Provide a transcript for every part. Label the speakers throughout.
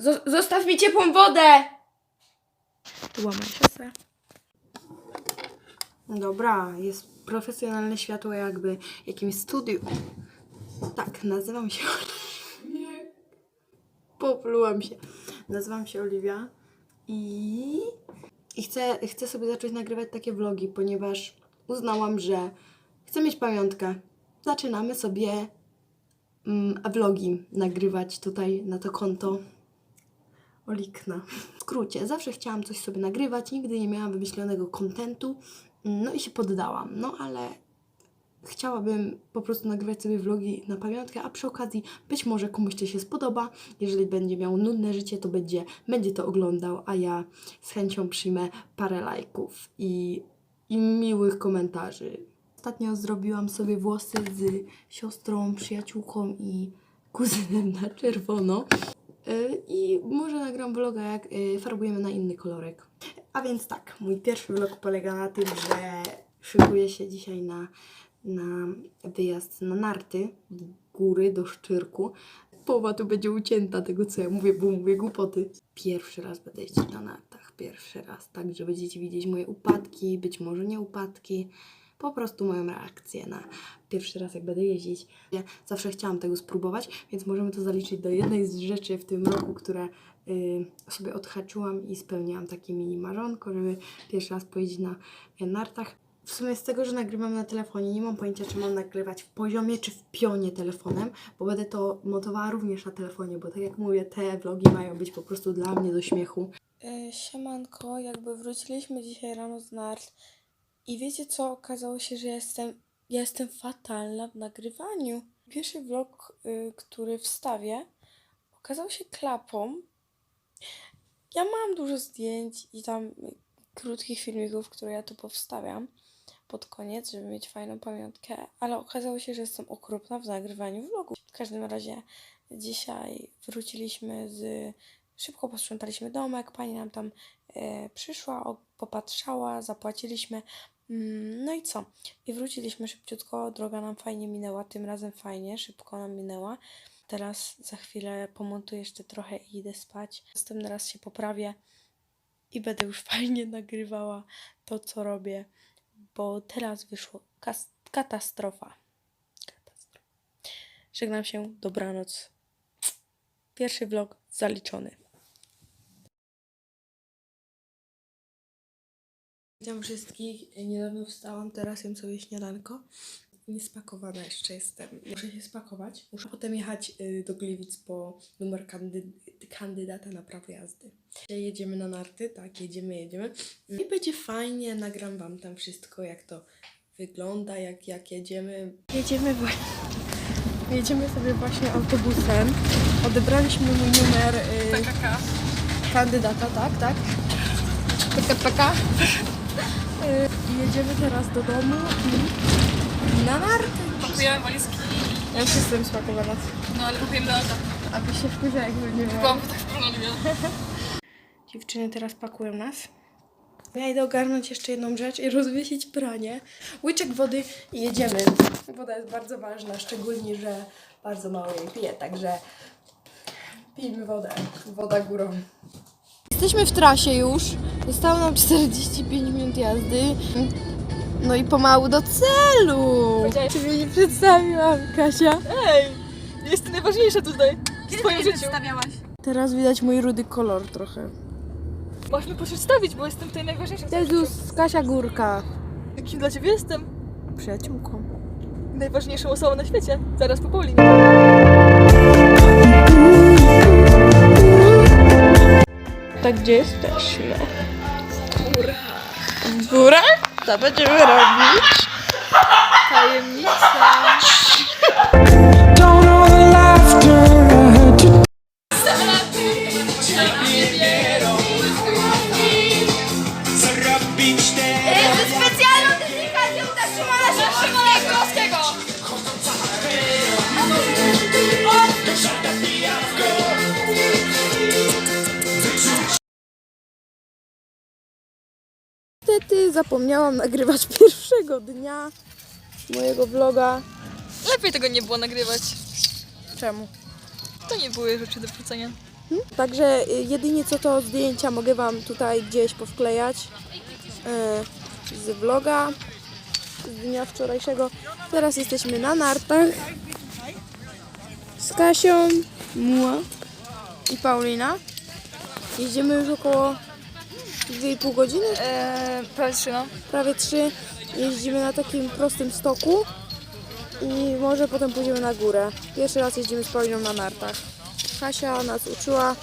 Speaker 1: Zo- zostaw mi ciepłą wodę! Tu łamaj się Dobra, jest profesjonalne światło jakby jakimś studiu. Tak, nazywam się... Poplułam się. Nazywam się Oliwia i, i chcę, chcę sobie zacząć nagrywać takie vlogi, ponieważ uznałam, że chcę mieć pamiątkę. Zaczynamy sobie mm, vlogi nagrywać tutaj na to konto Olikna. W skrócie, zawsze chciałam coś sobie nagrywać, nigdy nie miałam wymyślonego kontentu, no i się poddałam. No ale chciałabym po prostu nagrywać sobie vlogi na pamiątkę, a przy okazji być może komuś to się spodoba. Jeżeli będzie miał nudne życie, to będzie, będzie to oglądał, a ja z chęcią przyjmę parę lajków i, i miłych komentarzy. Ostatnio zrobiłam sobie włosy z siostrą, przyjaciółką i kuzynem na czerwono. Y, I może nagram vloga, jak y, farbujemy na inny kolorek. A więc tak, mój pierwszy vlog polega na tym, że szykuję się dzisiaj na, na wyjazd na narty góry do Szczyrku. Połowa tu będzie ucięta tego, co ja mówię, bo mówię głupoty. Pierwszy raz będę jeździć na nartach, pierwszy raz, tak, że będziecie widzieć moje upadki, być może nie upadki, po prostu moją reakcję na pierwszy raz, jak będę jeździć. Ja zawsze chciałam tego spróbować, więc możemy to zaliczyć do jednej z rzeczy w tym roku, które y, sobie odhaczyłam i spełniłam takie mini marzonko, żeby pierwszy raz pojeździć na y, nartach. W sumie z tego, że nagrywam na telefonie, nie mam pojęcia, czy mam nagrywać w poziomie, czy w pionie telefonem, bo będę to montowała również na telefonie, bo tak jak mówię, te vlogi mają być po prostu dla mnie do śmiechu.
Speaker 2: E, Siemanko, jakby wróciliśmy dzisiaj rano z nart i wiecie co? Okazało się, że jestem, ja jestem fatalna w nagrywaniu. Pierwszy vlog, y, który wstawię, okazał się klapą. Ja mam dużo zdjęć i tam y, krótkich filmików, które ja tu powstawiam pod koniec, żeby mieć fajną pamiątkę, ale okazało się, że jestem okropna w nagrywaniu vlogów. W każdym razie dzisiaj wróciliśmy z Szybko posprzątaliśmy domek, pani nam tam e, przyszła, o, popatrzała, zapłaciliśmy. Mm, no i co? I wróciliśmy szybciutko, droga nam fajnie minęła, tym razem fajnie, szybko nam minęła. Teraz za chwilę pomontuję jeszcze trochę i idę spać. Następny raz się poprawię i będę już fajnie nagrywała to, co robię, bo teraz wyszło katastrofa. Katastrofa. Żegnam się, dobranoc. Pierwszy vlog zaliczony.
Speaker 1: Witam wszystkich. Niedawno wstałam, teraz jem sobie śniadanko. Niespakowana jeszcze jestem. Muszę się spakować. Muszę potem jechać y, do Gliwic po numer kandy kandydata na prawo jazdy. Dzisiaj jedziemy na narty, tak, jedziemy, jedziemy. I będzie fajnie, nagram wam tam wszystko, jak to wygląda, jak, jak jedziemy. Jedziemy właśnie. Jedziemy sobie właśnie autobusem. Odebraliśmy mój numer y, kandydata, tak, tak. PKPK. Y, I jedziemy teraz do domu i na narty.
Speaker 3: Kupujemy walizki,
Speaker 1: Ja już jestem spakowana.
Speaker 3: no ale kupujemy do lata.
Speaker 1: Aby się wkurza, jak miała.
Speaker 3: Byłam tak.
Speaker 1: Dziewczyny teraz pakują nas. Ja idę ogarnąć jeszcze jedną rzecz i rozwiesić pranie. Łyczek wody i jedziemy. Woda jest bardzo ważna, szczególnie, że bardzo mało jej piję, także pijmy wodę. Woda górą. Jesteśmy w trasie już. Zostało nam 45 minut jazdy. No i pomału do celu. Ciebie nie przedstawiłam, Kasia.
Speaker 3: Ej, jest najważniejsze tutaj w twoim życiu.
Speaker 1: Teraz widać mój rudy kolor trochę.
Speaker 3: Masz mi przedstawić, bo jestem tutaj najważniejsza w twoim życiu.
Speaker 1: Jezus, Kasia Górka.
Speaker 3: Kim dla ciebie jestem?
Speaker 1: Przyjaciółką.
Speaker 3: Najważniejszą osobą na świecie. Zaraz po Pauli.
Speaker 1: Tak, gdzie jesteśmy? W górach. W górach? Co będziemy robić?
Speaker 3: Tajemnica.
Speaker 1: Zapomniałam nagrywać pierwszego dnia mojego vloga.
Speaker 3: Lepiej tego nie było nagrywać.
Speaker 1: Czemu?
Speaker 3: To nie były rzeczy do wrzucenia.
Speaker 1: Także y, jedynie co to zdjęcia mogę Wam tutaj gdzieś powklejać y, z vloga z dnia wczorajszego. Teraz jesteśmy na nartach z Kasią, Mua i Paulina. Jeździmy już około 2,5 godziny,
Speaker 3: Eee, prawie trzy, no.
Speaker 1: prawie 3. Jeździmy na takim prostym stoku i może potem pójdziemy na górę. Pierwszy raz jeździmy z Pauliną na nartach. Kasia nas uczyła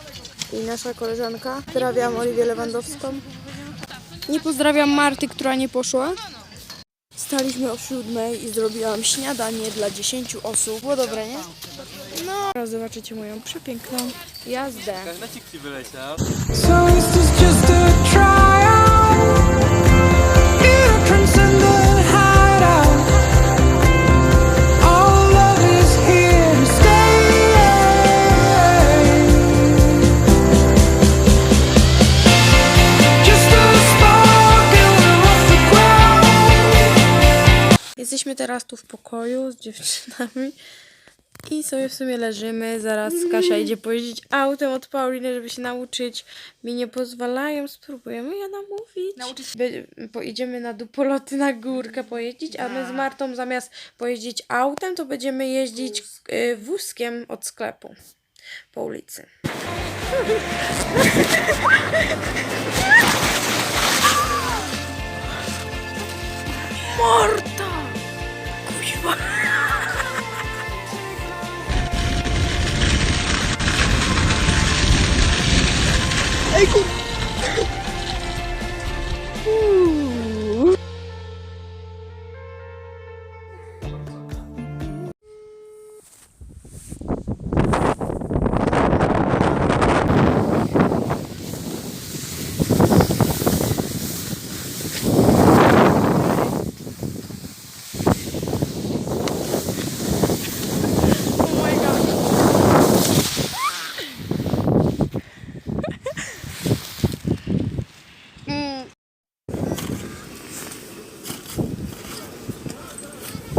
Speaker 1: i nasza koleżanka. Pozdrawiam Oliwię Lewandowską. Nie pozdrawiam Marty, która nie poszła. Staliśmy o siódmej i zrobiłam śniadanie dla 10 osób. Było dobre, nie? No, teraz zobaczycie moją przepiękną jazdę.
Speaker 4: Is this just
Speaker 1: Jesteśmy teraz tu w pokoju z dziewczynami i sobie w sumie leżymy. Zaraz Kasia idzie pojeździć autem od Pauliny, żeby się nauczyć. Mi nie pozwalają, spróbujemy ja namówić.
Speaker 3: Nauczyć
Speaker 1: Pojedziemy na dupoloty na górkę pojeździć, a my z Martą zamiast pojeździć autem, to będziemy jeździć y, wózkiem od sklepu po ulicy.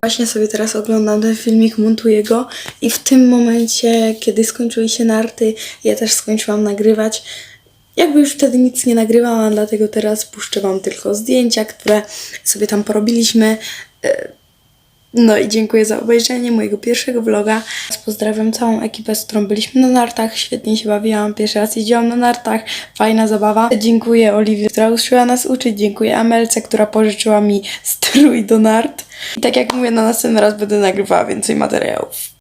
Speaker 5: Właśnie sobie teraz oglądam ten filmik, montuję go i w tym momencie, kiedy skończyły się narty, ja też skończyłam nagrywać. Jakby już wtedy nic nie nagrywałam, dlatego teraz puszczę Wam tylko zdjęcia, które sobie tam porobiliśmy. No i dziękuję za obejrzenie mojego pierwszego vloga. Pozdrawiam całą ekipę, z którą byliśmy na nartach. Świetnie się bawiłam. Pierwszy raz jeździłam na nartach. Fajna zabawa. Dziękuję Oliwie, która uczyła nas uczyć. Dziękuję Amelce, która pożyczyła mi strój do nart. I tak jak mówię, na następny raz będę nagrywała więcej materiałów.